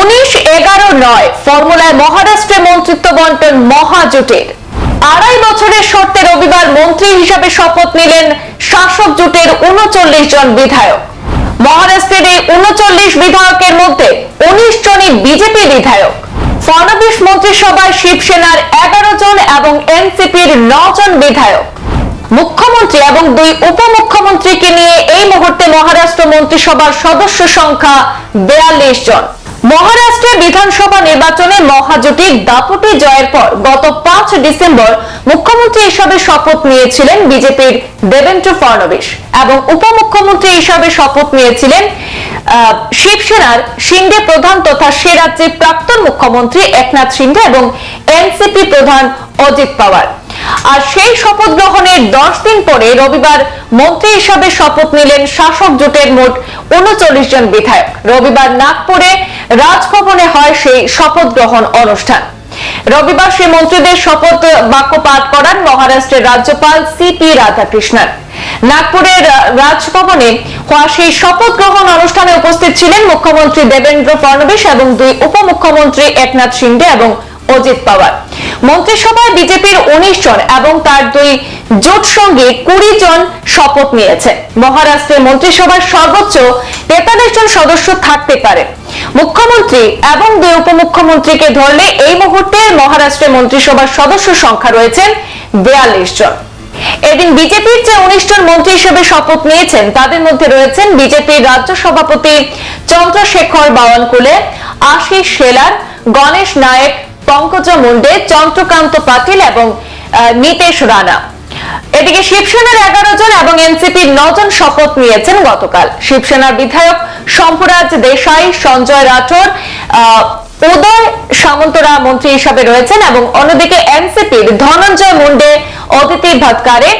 উনিশ এগারো নয়, ফর্মুলায় মহারাষ্ট্রে মন্ত্রিত্ব বন্টন মহাজোটের। আড়াই বছরের শর্তে রবিবার মন্ত্রী হিসাবে শপথ নিলেন শাসক জোটের উনচল্লিশ জন বিধায়ক। মহারাষ্ট্রের এই উনচল্লিশ বিধায়কের মধ্যে উনিশ জনই বিজেপি বিধায়ক। ফডনবিস মন্ত্রিসভায় শিবসেনার এগারো জন এবং এনসিপির জন বিধায়ক। মুখ্যমন্ত্রী এবং দুই উপমুখ্যমন্ত্রীকে নিয়ে এই মুহূর্তে মহারাষ্ট্র মন্ত্রিসভার সদস্য সংখ্যা বেয়াল্লিশ জন। মহারাষ্ট্রে বিধানসভা নির্বাচনে মহাজোটের দাপটে জয়ের পর গত পাঁচ ডিসেম্বর মুখ্যমন্ত্রী হিসাবে শপথ নিয়েছিলেন বিজেপির দেবেন্দ্র ফডনবিস এবং উপমুখ্যমন্ত্রী হিসাবে শপথ নিয়েছিলেন শিবসেনার শিন্ডে প্রধান তথা সে রাজ্যের প্রাক্তন মুখ্যমন্ত্রী একনাথ শিন্ডে এবং এনসিপি প্রধান অজিত পাওয়ার। আর সেই শপথ গ্রহণের দশ দিন পরে রবিবার মন্ত্রী হিসাবে শপথ নিলেন শাসক জোটের মোট উনচল্লিশ জন বিধায়ক। রবিবার নাগপুরে রাজভবনে হয় সেই শপথ গ্রহণ অনুষ্ঠান। রবিবার সেই মন্ত্রীদের শপথ বাক্য পাঠ করান মহারাষ্ট্রের রাজ্যপাল সিপি রাধাকৃষ্ণন। নাগপুরের রাজভবনে হওয়া সেই শপথ গ্রহণ অনুষ্ঠানে উপস্থিত ছিলেন মুখ্যমন্ত্রী দেবেন্দ্র ফডনবিস এবং দুই উপমুখ্যমন্ত্রী একনাথ শিন্ডে এবং অজিত পাওয়ার। মন্ত্রিসভায় বিজেপির উনিশ জন এবং তার দুই জোট সঙ্গে কুড়ি জন শপথ নিয়েছে। মহারাষ্ট্রের মন্ত্রিসভার সর্বোচ্চ তেতাল্লিশ জন সদস্য থাকতে পারে। মুখ্যমন্ত্রী এবং দুই উপমুখ্যমন্ত্রীকে ধরলে এই মুহূর্তে মহারাষ্ট্রের মন্ত্রিসভার সদস্য সংখ্যা রয়েছেন বিয়াল্লিশ জন। এদিন বিজেপির যে উনিশ জন মন্ত্রী হিসেবে শপথ নিয়েছেন, তাদের মধ্যে রয়েছেন বিজেপির রাজ্য সভাপতি চন্দ্রশেখর বাওয়ানকুলে, আশিস শেলার, গণেশ নায়েক, পঙ্কজ মুন্ডে, চন্দ্রকান্ত পাটিল এবং নীতেশ রানা। এদিকে শিবসেনার এগারো জন এবং এনসিপির জন শপথ নিয়েছেন গতকাল। শিবসেনার বিধায়ক শম্ভুরাজ দেশাই, সঞ্জয় রাঠোর উদয় সামন্তরা মন্ত্রী হিসাবে রয়েছেন এবং অন্যদিকে এনসিপির ধনঞ্জয় মুন্ডে, অদিতি ভাতকারে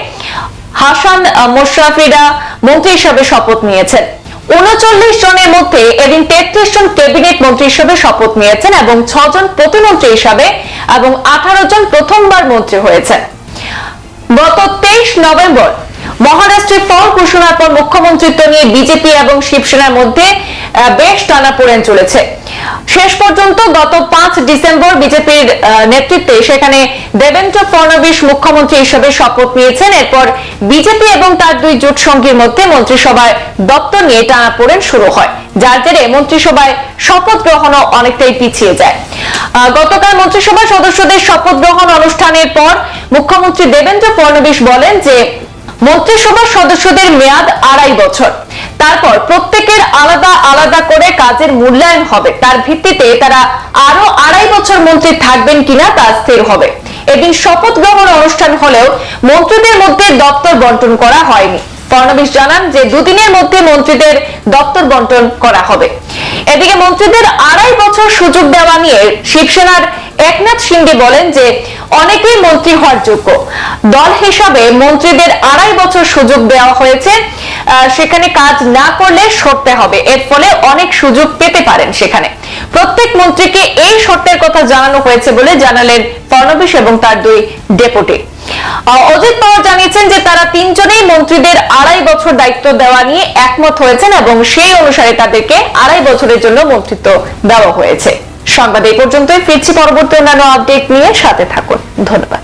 হাসান মোশরাফিরা মন্ত্রী হিসাবে শপথ নিয়েছেন। উনচল্লিশ জনের মধ্যে এদিন তেত্রিশ জন ক্যাবিনেট মন্ত্রী হিসেবে শপথ নিয়েছেন এবং ছজন প্রতিমন্ত্রী হিসাবে এবং আঠারো জন প্রথমবার মন্ত্রী হয়েছেন। গত তেইশ নভেম্বর মহারাষ্ট্রে ফল ঘোষণার পর মুখ্যমন্ত্রিত্ব নিয়ে বিজেপি এবং শিবসেনার মধ্যে বেশ টানাপোড়েন চলেছে। শেষ পর্যন্ত গত পাঁচ ডিসেম্বর বিজেপির নেতৃত্বে সেখানে দেবেন্দ্র ফডনবিস মুখ্যমন্ত্রী হিসেবে শপথ নিয়েছেন। এরপর বিজেপি এবং তার দুই জোট সঙ্গীর মধ্যে মন্ত্রিসভায় দপ্তর নিয়ে টানাপোড়েন শুরু হয়, যার জেরে মন্ত্রিসভায় শপথ গ্রহণও অনেকটাই পিছিয়ে যায়। গতকাল মন্ত্রিসভার সদস্যদের শপথ গ্রহণ অনুষ্ঠানের পর মুখ্যমন্ত্রী দেবেন্দ্র ফডনবিস বলেন যে, মন্ত্রিসভার সদস্যদের মেয়াদ আড়াই বছর। তারপর প্রত্যেকের আলাদা আলাদা করে কাজের মূল্যায়ন হবে। তার ভিত্তিতে তারা আরও আড়াই বছর মন্ত্রী থাকবেন কিনা তা স্থির হবে। এদিন শপথ গ্রহণ অনুষ্ঠান হলেও মন্ত্রীদের মধ্যে দপ্তর বন্টন করা হয়নি। ফডনবিস জানান যে দুদিনের মধ্যে মন্ত্রীদের দপ্তর বন্টন করা হবে। এদিকে মন্ত্রীদের আড়াই বছর সুযোগ দেওয়া নিয়ে শিবসেনার একনাথ সিন্ডে বলেন যে অনেকেই মন্ত্রী হওয়ার যোগ্য। দল হিসাবে মন্ত্রীদের আড়াই বছর সুযোগ দেওয়া হয়েছে। সেখানে কাজ না করলে সরতে হবে। এর ফলে অনেক সুযোগ পেতে পারেন সেখানে। প্রত্যেক মন্ত্রীকে এই শর্তের কথা জানানো হয়েছে বলে জানালেন ফডনবিস এবং তার দুই ডেপুটি। অজিত পাওয়ার জানিয়েছেন যে তারা তিনজনেই মন্ত্রীদের আড়াই বছর দায়িত্ব দেওয়া নিয়ে একমত হয়েছেন এবং সেই অনুসারে তাদেরকে আড়াই বছরের জন্য মন্ত্রিত্ব দেওয়া হয়েছে। সংবাদ এই পর্যন্তই। ফিরছি পরবর্তী অন্যান্য আপডেট নিয়ে সাথে থাকুন। ধন্যবাদ।